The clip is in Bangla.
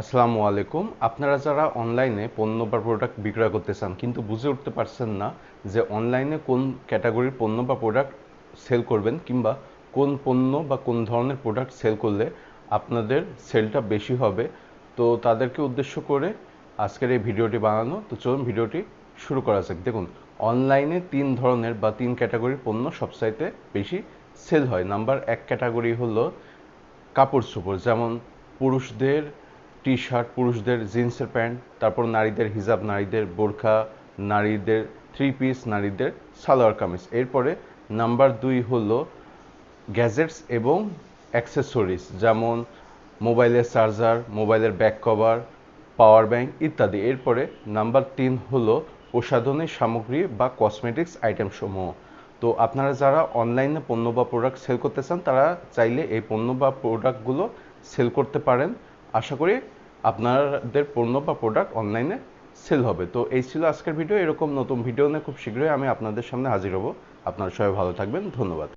আসসালামু আলাইকুম। আপনারা যারা অনলাইনে পণ্য বা প্রোডাক্ট বিক্রয় করতে চান, কিন্তু বুঝে উঠতে পারছেন না যে অনলাইনে কোন ক্যাটাগরির পণ্য বা প্রোডাক্ট সেল করবেন কিংবা কোন পণ্য বা কোন ধরনের প্রোডাক্ট সেল করলে আপনাদের সেলটা বেশি হবে। তো তাদেরকে উদ্দেশ্য করে আজকের এই ভিডিওটি বানানো। তো চলুন ভিডিওটি শুরু করা যাক। দেখুন অনলাইনে তিন ধরনের বা তিন ক্যাটাগরির পণ্য সবচাইতে বেশি সেল হয়। নাম্বার এক ক্যাটাগরি হলো কাপড় চোপড়, যেমন পুরুষদের টি শার্ট পুরুষদের জিন্সের প্যান্ট, তারপর নারীদের হিজাব, নারীদের বোরখা, নারীদের থ্রি পিস নারীদের সালোয়ার কামিজ। এরপরে নাম্বার দুই হলো গ্যাজেটস এবং অ্যাক্সেসরিজ, যেমন মোবাইলের চার্জার, মোবাইলের ব্যাক কভার, পাওয়ার ব্যাংক ইত্যাদি। এরপরে নাম্বার তিন হলো প্রসাধনী সামগ্রী বা কসমেটিক্স আইটেমসমূহ। তো আপনারা যারা অনলাইনে পণ্য বা প্রোডাক্ট সেল করতে চান, তারা চাইলে এই পণ্য বা প্রোডাক্টগুলো সেল করতে পারেন। আশা করি আপনাদের পণ্য বা প্রোডাক্ট অনলাইনে সেল হবে। তো এই ছিল আজকের ভিডিও এরকম নতুন ভিডিও নিয়ে খুব শীঘ্রই আমি আপনাদের সামনে হাজির হব। আপনারা সবাই ভালো থাকবেন। ধন্যবাদ।